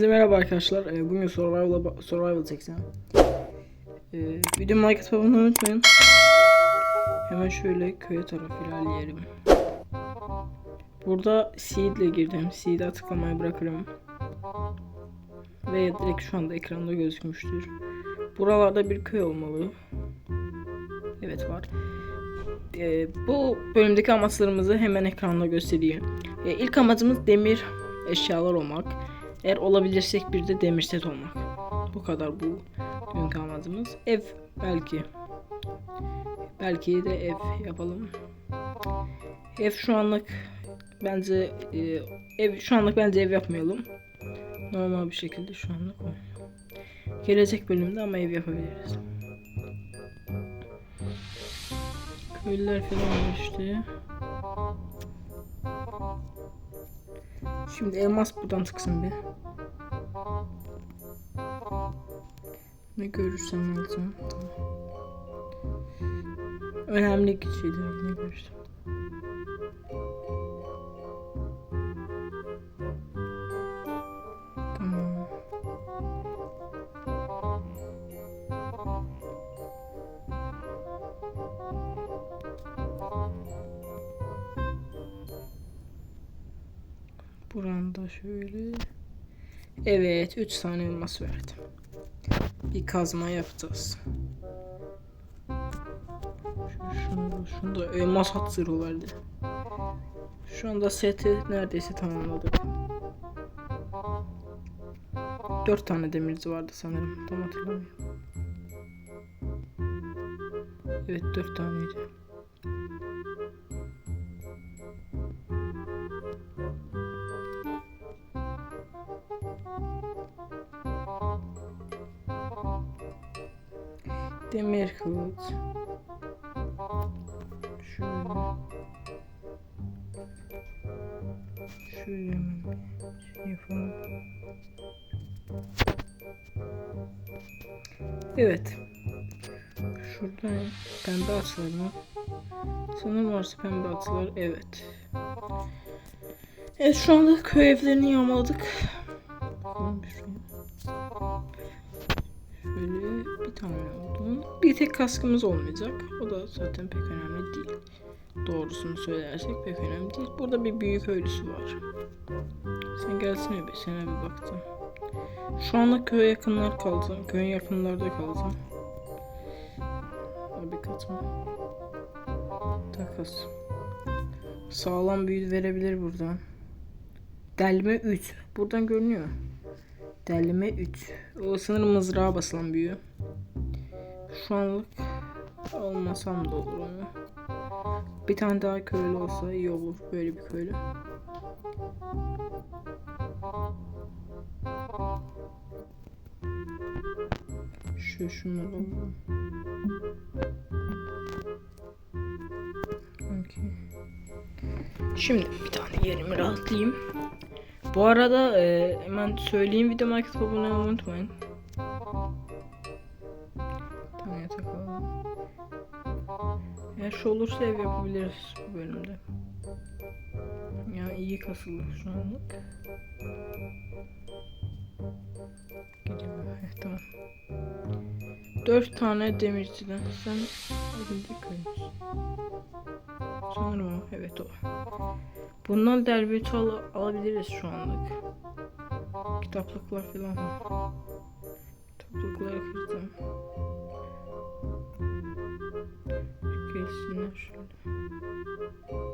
Herkese merhaba arkadaşlar. Ee, Bugün survival survival çekeceğim. Ee, videomu like olmayı unutmayın. Hemen şöyle köye tarafı ilerleyelim. Burada seed ile girdim. Seed'e tıklamayı bırakırım. Ve direkt şu anda ekranda gözükmüştür. Buralarda bir köy olmalı. Evet var. Ee, bu bölümdeki amaçlarımızı hemen ekranda göstereyim. Ee, ilk amacımız demir eşyalar olmak. Eğer olabilirsek bir de demir set olmak. Bu kadar bu bugünkü amacımız. Ev belki. Belki de ev yapalım. Ev şu anlık bence e, ev şu anlık bence ev yapmayalım. Normal bir şekilde şu anlık o. Gelecek bölümde ama ev yapabiliriz. Köylüler falan işte. Şimdi elmas buradan çıksın bir. Ne görürsem alacağım. Tamam. Önemli şeyler ne görürsem. Tamam. Buranın da şöyle. Evet 3 tane elmas verdim. Bir kazma yapacağız. Şu- Şunu şunu da elmas hat zırhı verdi. Şu anda seti neredeyse tamamladık. 4 tane demirci vardı sanırım. Tam hatırlamıyorum. Evet 4 taneydi. Demir kılıç. Şöyle. Şöyle mi? Şey yapalım. Evet. Şurada pembe atlar mı? Sanırım orası pembe atlar. Evet. Evet şu anda köy evlerini yağmaladık. Bakalım Şöyle bir tane oldu. Bir tek kaskımız olmayacak. O da zaten pek önemli değil. Doğrusunu söylersek pek önemli değil. Burada bir büyük köylüsü var. Sen gelsene bir sana bir baktım. Şu anda köye yakınlar kaldı. Köyün yakınlarda kaldı. Abi katma. Takas. Sağlam büyü verebilir buradan. Delme 3. Buradan görünüyor. Delme 3. O sanırım mızrağa basılan büyü. Şu anlık almasam da olur onu. Bir tane daha köylü olsa iyi olur. Böyle bir köylü. Şu şunları alalım. Okey. Şimdi bir tane yerimi rahatlayayım. Bu arada e, hemen söyleyeyim video market abone olmayı unutmayın. Tane yatak alalım. Eğer şu olursa ev yapabiliriz bu bölümde. Ya iyi kasıldı şu anlık. Heh, tamam. Dört tane demirciden sen elinde köyümüz. Sanırım o. Evet o. Bundan derbiyatı al alabiliriz şu anlık. Kitaplıklar falan var. Kitaplıkları kırdım. Gelsinler şöyle.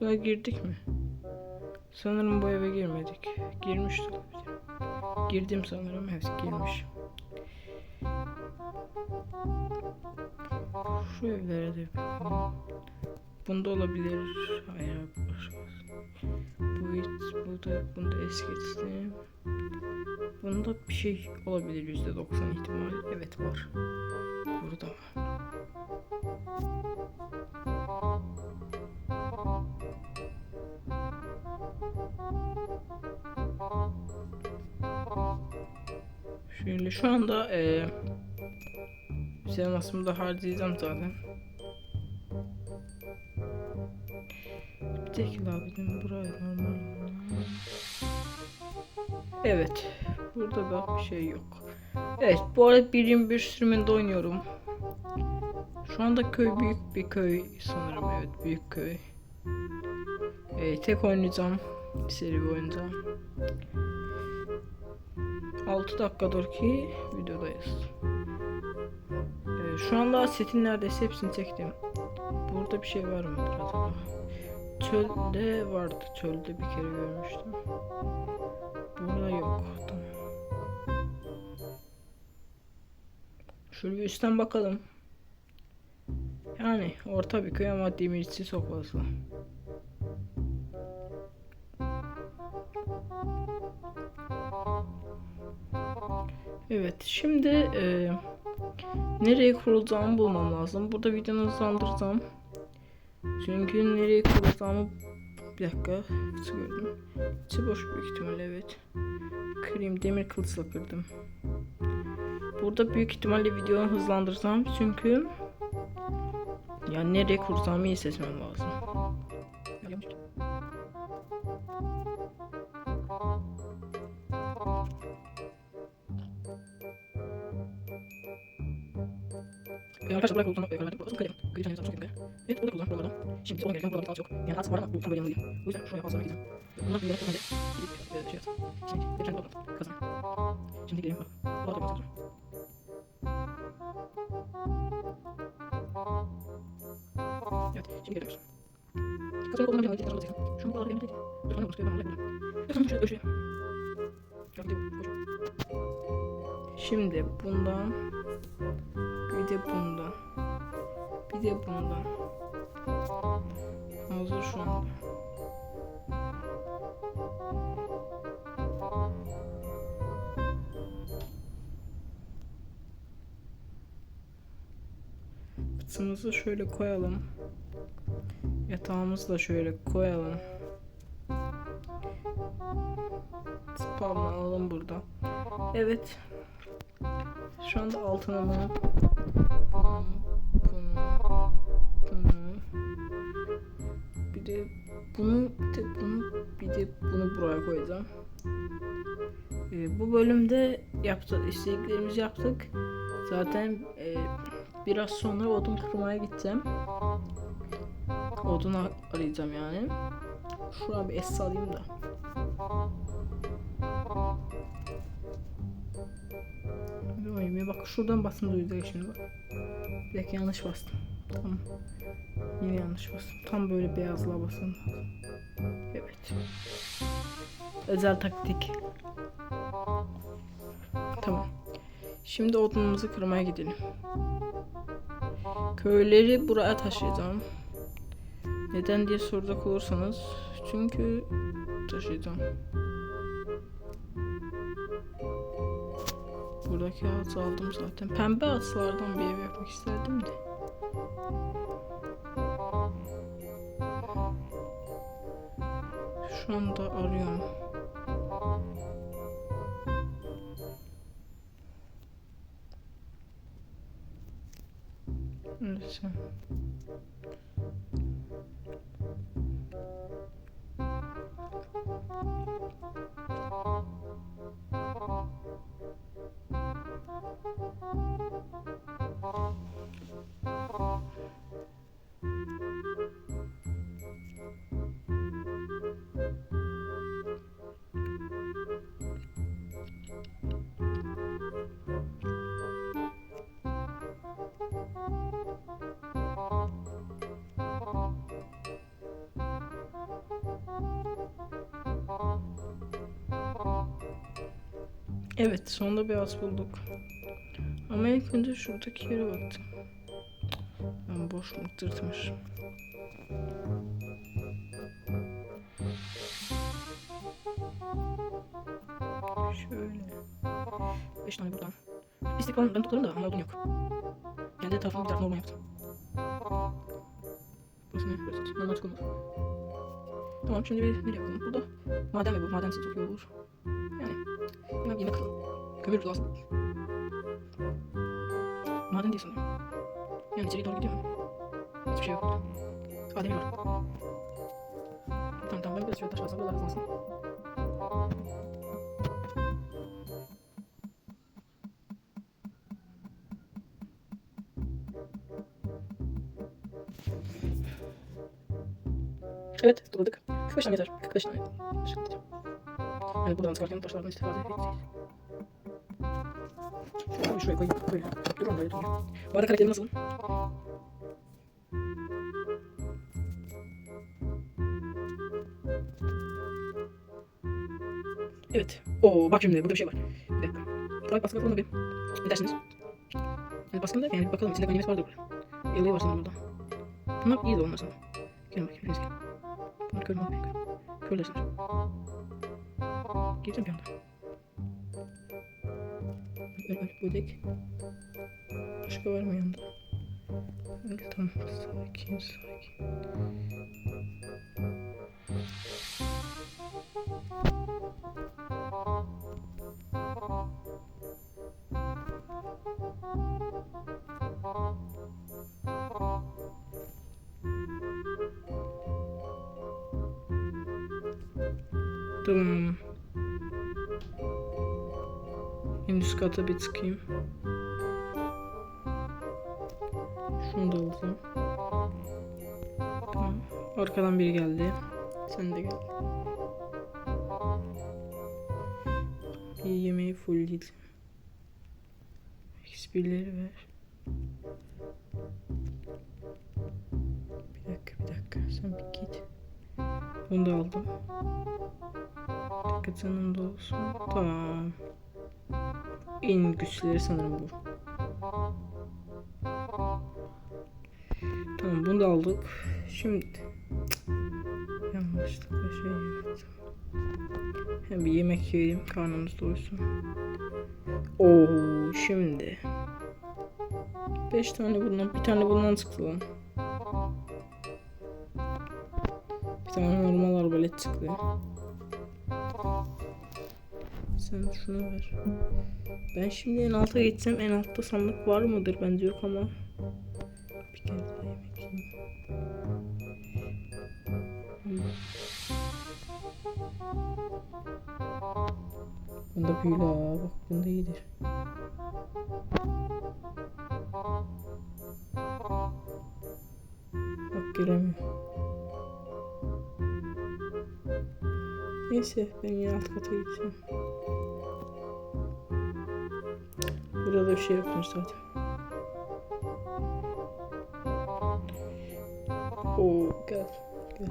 Buraya girdik mi? Sanırım bu eve girmedik. Girmiş olabilir. Girdim sanırım. Evet girmiş. Şu evlere de. Bunda olabilir. Hayır. Bu hiç, bu da, bunu da es geçtim. Bunda bir şey olabilir yüzde doksan ihtimal. Evet var. Burada Şimdi şu anda e, güzel masımda harcayacağım zaten. Bir tekil abicim buraya normal. Evet. Burada da bir şey yok. Evet bu arada birim bir sürümünde oynuyorum. Şu anda köy büyük bir köy sanırım evet büyük köy. Ee, tek oynayacağım seri boyunca. 6 dakikadır ki videodayız. Ee, şu anda setin neredeyse hepsini çektim. Burada bir şey var mıdır acaba? Çölde vardı. Çölde bir kere görmüştüm. Burada yok. Tamam. Şöyle bir üstten bakalım. Yani orta bir köy ama demirci çok Evet şimdi e, nereye kurulacağımı bulmam lazım. Burada videomu hızlandıracağım. Çünkü nereye kurulacağımı bir dakika nasıl gördüm. İçi boş büyük ihtimalle evet. Kırayım demir kılıçla kırdım. Burada büyük ihtimalle videomu hızlandıracağım çünkü yani nereye kuracağımı iyi seçmem lazım. Yüzden şuraya fazla gideceğim. Bunlar bir yere kullanacak. Gidip e, şey yap. Şimdi tane bakalım. Kazan. Şimdi gidelim bak. Bu adamı. Evet şimdi geliyoruz. Kazanı koluna bir halde tekrar alacağım. Şu an buralarda benim değil. Dur bana baskıyor ben onu yapayım. Kazanı şöyle. Koş. Şimdi bundan bir de bundan. Bir de bundan. Hazır şu anda. Fıtımızı şöyle koyalım. Yatağımızı da şöyle koyalım. Spawn alalım burada. Evet. Şu anda altınımı bunu, bunu, bunu, bir de bunu, bir de bunu, buraya koyacağım. Ee, bu bölümde yaptık, istediklerimizi yaptık. Zaten e, biraz sonra odun kırmaya gideceğim. Odun ar- arayacağım yani. Şuraya bir es alayım da. Oynayayım. Bak şuradan basın duyacak şimdi bak. Bir dakika yanlış bastım. Tamam. Yine yanlış bastım. Tam böyle beyazlığa basın. Evet. Özel taktik. Tamam. Şimdi odunumuzu kırmaya gidelim. Köyleri buraya taşıyacağım. Neden diye soracak olursanız. Çünkü taşıyacağım. Buradaki ağacı aldım zaten. Pembe ağaçlardan bir ev yapmak isterdim de. Şu anda arıyorum. Lütfen. Evet sonunda ağaç bulduk. Ama ilk önce şuradaki yere baktım. Ben boş muttırtmış. Şöyle. Beş tane buradan. İstek falan ben toplarım da ama odun yok. Kendi etrafımı bir tarafına orman yaptım. Burası ne? Burası normal. Tamam şimdi bir nereye bakalım? Burada maden mi bu? Madense çok iyi olur. Bilmem yemek Kömür lazım. Maden değil sanırım. Yani içeri doğru gidiyor mu? Hiçbir şey yok. Aa demir var. Tamam tamam ben biraz şöyle taş alsam buralar hızlansın. Evet, doladık. 45 tane yeter. 45 tane. Teşekkür Yani buradan çıkarken taşlardan istifade edeceğiz. Şöyle şuraya koyayım. Böyle. Durun böyle durun. Bu arada karakterim nasıl? Evet. Oo bak şimdi burada bir şey var. Bir dakika. Buraya baskın yapalım bir. Ne dersiniz? Yani baskın da yani bakalım içinde ganimet vardır burada. Yılığı var sanırım burada. Bunlar iyi de olmaz ama. Gelin bakayım. Gelin. Bunlar kör mü? Kör. Körler sanırım. Bir anda. Böyle böyle böcek. Başka var mı yanında? Öyle tamam. Sakin sakin. Tamam. Üst kata bir çıkayım. Şunu da alacağım. Tamam. Arkadan biri geldi. Sen de gel. İyi yemeği fullleydim. XP'leri ver. Bir dakika bir dakika. Sen bir git. Bunu da aldım. Dikkat yanımda olsun. Tamam. En güçlüleri sanırım bu. Tamam bunu da aldık. Şimdi yanlışlıkla şey yaptım. Hem bir yemek yiyelim karnımız doysun. Oo şimdi. 5 tane bundan bir tane bundan lan. Bir tane normal arbalet çıktı. Sen şunu ver. Ben şimdi en alta geçsem en altta sandık var mıdır? Bence yok ama. Bir kere daha yemek yiyeyim. Bunda büyülü ha. Bak bunda iyidir. Bak göremiyorum. Neyse ben yine alt kata gideceğim. Burada bir şey yokmuş zaten. Oo gel gel.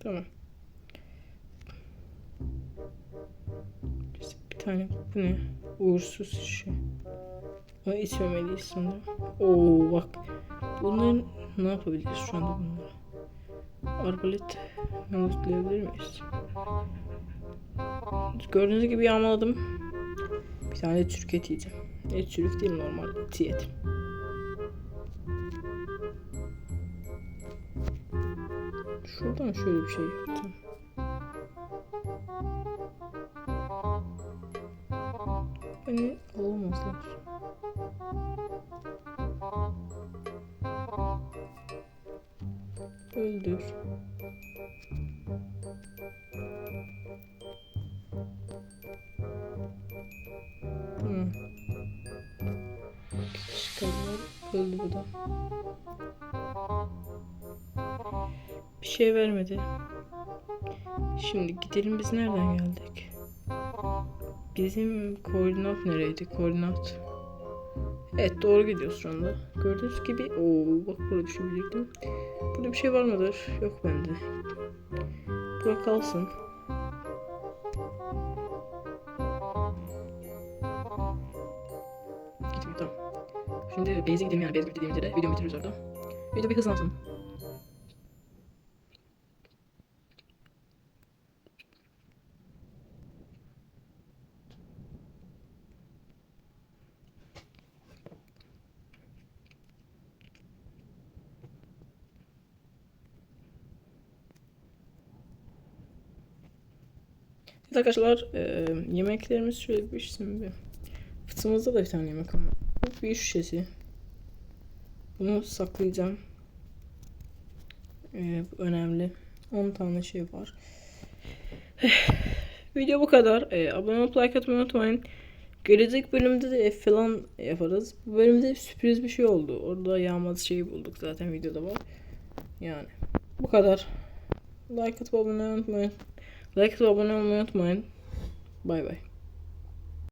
Tamam. Bir tane bu ne? Uğursuz şişe. Ama içmemeliyiz sanırım. Oo bak. Bunların ne yapabiliriz şu anda bunlara? Arbalet yanıtlayabilir miyiz? Gördüğünüz gibi yağmaladım. Bir tane de çürük et yiyeceğim. Et çürük değil normal et yedim. Şuradan şöyle bir şey yaptım. Beni Öldü bu da. Bir şey vermedi. Şimdi gidelim biz nereden geldik? Bizim koordinat nereydi? Koordinat. Evet doğru gidiyoruz şu anda. Gördüğünüz gibi ooo bak burada düşebilecektim. Burada bir şey var mıdır? Yok bende. Bura kalsın. Şimdi base'e gidelim yani base bitirdiğimizde de videomu bitiririz orada. Video bir hızlansın. Evet arkadaşlar e, yemeklerimiz şöyle bir şimdi. Fıtığımızda da bir tane yemek var. Bir şişesi. Bunu saklayacağım. E, bu önemli. 10 tane şey var. Video bu kadar. E, abone olup like atmayı unutmayın. Gelecek bölümde de falan yaparız. Bu bölümde sürpriz bir şey oldu. Orada yağmaz şeyi bulduk zaten videoda var. Yani bu kadar. Like atıp abone olmayı unutmayın. Like atıp abone olmayı unutmayın. Bay bay.